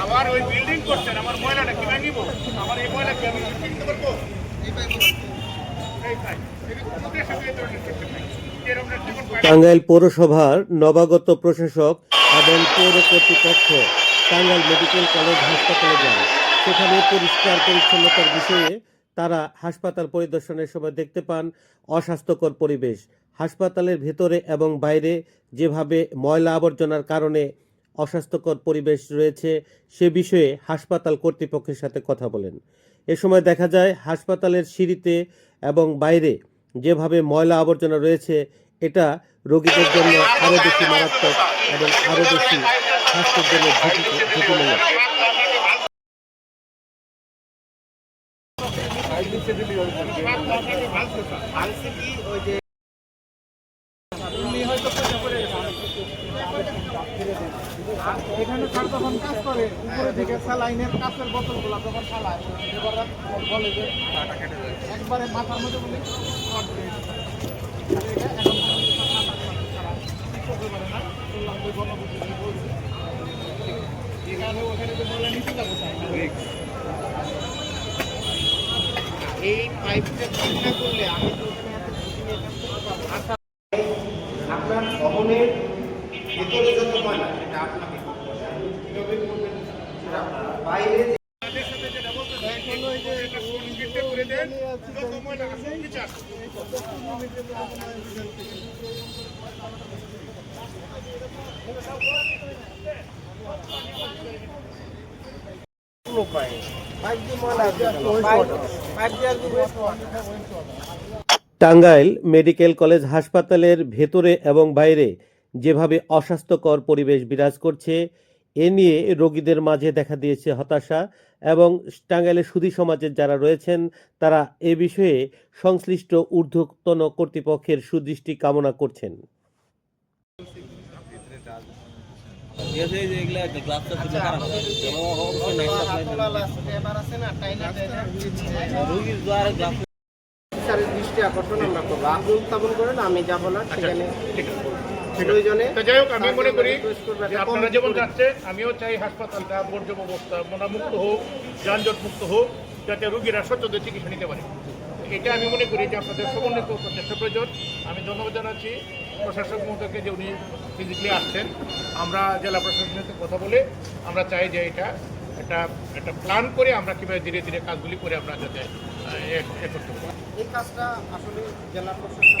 আবার ওই বিল্ডিং করছেন, আমার ময়লাটা কি ভাঙিব? আমার এই ময়লা কি আমি পারব। টাঙ্গাইল পৌরসভার নবাগত প্রশাসক এবং পৌর কর্তৃপক্ষ টাঙ্গাইল মেডিকেল কলেজ হাসপাতালে যান। সেখানে পরিষ্কার পরিচ্ছন্নতার বিষয়ে তারা হাসপাতাল পরিদর্শনের সময় দেখতে পান অস্বাস্থ্যকর পরিবেশ। হাসপাতালের ভেতরে এবং বাইরে যেভাবে ময়লা আবর্জনার কারণে অস্বাস্থ্যকর পরিবেশ রয়েছে সে বিষয়ে হাসপাতাল কর্তৃপক্ষের সাথে কথা বলেন এ সময় দেখা যায় হাসপাতালের সিঁড়িতে এবং বাইরে যেভাবে ময়লা আবর্জনা রয়েছে এটা রোগীদের জন্য আরও বেশি মারাত্মক এবং আরও বেশি স্বাস্থ্যের জন্য ঝুঁকি এখানে স্যার যখন কাজ করে উপরে দিকে স্যালাইনের কাঁচের বোতলগুলো যখন এবার বলে যে একবারে মাথার মধ্যে বলে এখন ওখানে তো বলে নিচে যাব এই পাইপটা করলে আমি তো আপনার ভবনের টাঙ্গাইল মেডিকেল কলেজ হাসপাতালের ভেতরে এবং বাইরে যেভাবে অস্বাস্থ্যকর পরিবেশ বিরাজ করছে, এ নিয়ে রোগীদের মাঝে দেখা দিয়েছে হতাশা এবং টাঙ্গাইলের সুধী সমাজের যারা রয়েছেন, তারা এ বিষয়ে সংশ্লিষ্ট ঊর্ধ্বতন কর্তৃপক্ষের সুদৃষ্টি কামনা করছেন দৃষ্টি আমি যাব না, সেখানে। প্রয়োজনে তো যাই হোক আমি মনে করি আপনারা যেমন যাচ্ছে আমিও চাই হাসপাতালটা বর্জ্য ব্যবস্থা মুক্ত হোক যানজট মুক্ত হোক যাতে রোগীরা সচেতন চিকিৎসা নিতে পারে। এটা আমি মনে করি যে আপনাদের সমন্বিত প্রচেষ্টা প্রয়োজন। আমি ধন্যবাদ জানাচ্ছি প্রশাসক মহোদয়কে যে উনি ফিজিক্যালি আসছেন। আমরা জেলা প্রশাসনের সাথে কথা বলে আমরা চাই যে এটা একটা একটা প্ল্যান করে আমরা কীভাবে ধীরে ধীরে কাজগুলি করে আমরা যাতে এ করতে পারি। এই কাজটা আসলে জেলা প্রশাসক